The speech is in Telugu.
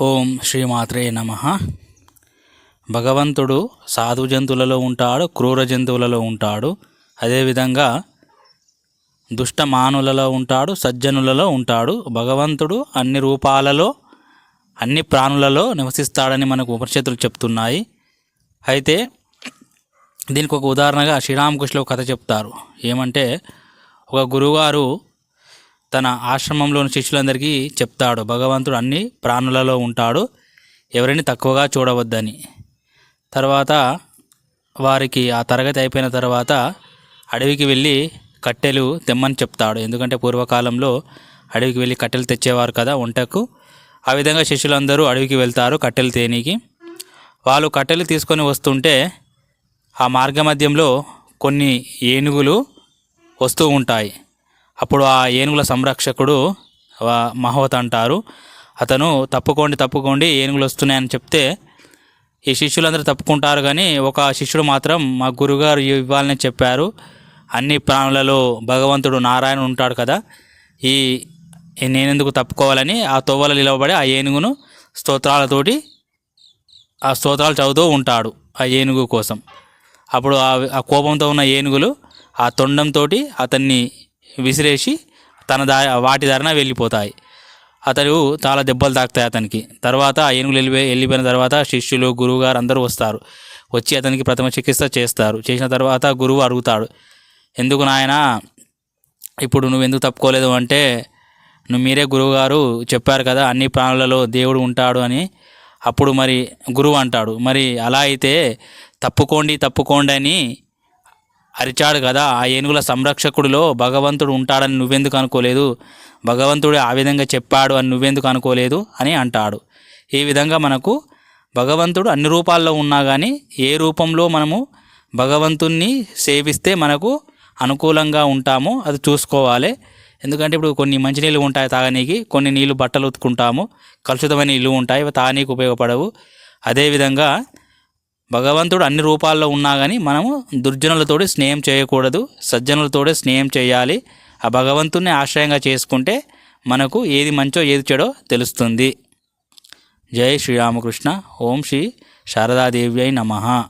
ఓం శ్రీమాత్రే నమ. భగవంతుడు సాధు జంతువులలో ఉంటాడు క్రూర జంతువులలో ఉంటాడు. అదేవిధంగా దుష్ట మానులలో ఉంటాడు సజ్జనులలో ఉంటాడు. భగవంతుడు అన్ని రూపాలలో అన్ని ప్రాణులలో నివసిస్తాడని మనకు ఉపనిషత్తులు చెప్తున్నాయి. అయితే దీనికి ఒక ఉదాహరణగా శ్రీరామకృష్ణ కథ చెప్తారు. ఏమంటే ఒక గురువుగారు తన ఆశ్రమంలోని శిష్యులందరికీ చెప్తాడు. భగవంతుడు అన్ని ప్రాణులలో ఉంటాడు. ఎవరిని తక్కువగా చూడవద్దని. తర్వాత వారికి ఆ తరగతి అయిపోయిన తర్వాత అడవికి వెళ్ళి కట్టెలు తెమ్మని చెప్తాడు. ఎందుకంటే పూర్వకాలంలో అడవికి వెళ్ళి కట్టెలు తెచ్చేవారు కదా వంటకు ఆ విధంగా శిష్యులందరూ అడవికి వెళ్తారు కట్టెలు తేనీకి. వాళ్ళు కట్టెలు తీసుకొని వస్తుంటే ఆ మార్గ మధ్యంలో కొన్ని ఏనుగులు వస్తూ ఉంటాయి. అప్పుడు ఆ ఏనుగుల సంరక్షకుడు మహవత్ అంటారు. అతను తప్పుకోండి తప్పుకోండి ఏనుగులు వస్తున్నాయని చెప్తే ఈ శిష్యులందరూ తప్పుకుంటారు కానీ ఒక శిష్యుడు మాత్రం మా గురుగారు ఇవ్వాలని చెప్పారు. అన్ని ప్రాణులలో భగవంతుడు నారాయణ ఉంటాడు కదా. ఈ నేనెందుకు తప్పుకోవాలని ఆ తోవలో నిలవబడి ఆ ఏనుగును స్తోత్రాలతోటి ఆ స్తోత్రాలు చదువుతూ ఉంటాడు ఆ ఏనుగు కోసం. అప్పుడు ఆ కోపంతో ఉన్న ఏనుగులు ఆ తొండంతో అతన్ని విసిరేసి తన దా వాటి దారిన వెళ్ళిపోతాయి. అతడు చాలా దెబ్బలు తాకుతాయి అతనికి. తర్వాత ఆ ఏనుగులు వెళ్ళిపోయి వెళ్ళిపోయిన తర్వాత శిష్యులు గురువు గారు అందరూ వస్తారు. వచ్చి అతనికి ప్రథమ చికిత్స చేస్తారు. చేసిన తర్వాత గురువు అడుగుతాడు ఎందుకు నాయన ఇప్పుడు నువ్వు ఎందుకు తప్పుకోలేదు అంటే నువ్వు మీరే గురువుగారు చెప్పారు కదా అన్ని ప్రాణులలో దేవుడు ఉంటాడు అని. అప్పుడు మరి గురువు అంటాడు మరి అలా అయితే తప్పుకోండి తప్పుకోండి అని అరిచాడు కదా ఆ ఏనుగుల సంరక్షకుడిలో భగవంతుడు ఉంటాడని నువ్వెందుకు అనుకోలేదు? భగవంతుడు ఆ విధంగా చెప్పాడు అని నువ్వెందుకు అనుకోలేదు? అని అంటాడు. ఈ విధంగా మనకు భగవంతుడు అన్ని రూపాల్లో ఉన్నా కానీ ఏ రూపంలో మనము భగవంతుణ్ణి సేవిస్తే మనకు అనుకూలంగా ఉంటామో అది చూసుకోవాలి. ఎందుకంటే ఇప్పుడు కొన్ని మంచినీళ్ళు ఉంటాయి తాగనీకి కొన్ని నీళ్ళు బట్టలు ఉతుకుంటాము కలుషితమైన నీళ్ళు ఉంటాయి అవి తాగనీకి ఉపయోగపడవు. అదేవిధంగా భగవంతుడు అన్ని రూపాల్లో ఉన్నా కానీ మనము దుర్జనులతోటి స్నేహం చేయకూడదు సజ్జనులతోటే స్నేహం చేయాలి. ఆ భగవంతుని ఆశ్రయంగా చేసుకుంటే మనకు ఏది మంచో ఏది చెడో తెలుస్తుంది. జై శ్రీరామకృష్ణ. ఓం శ్రీ శారదాదేవి అయి నమః.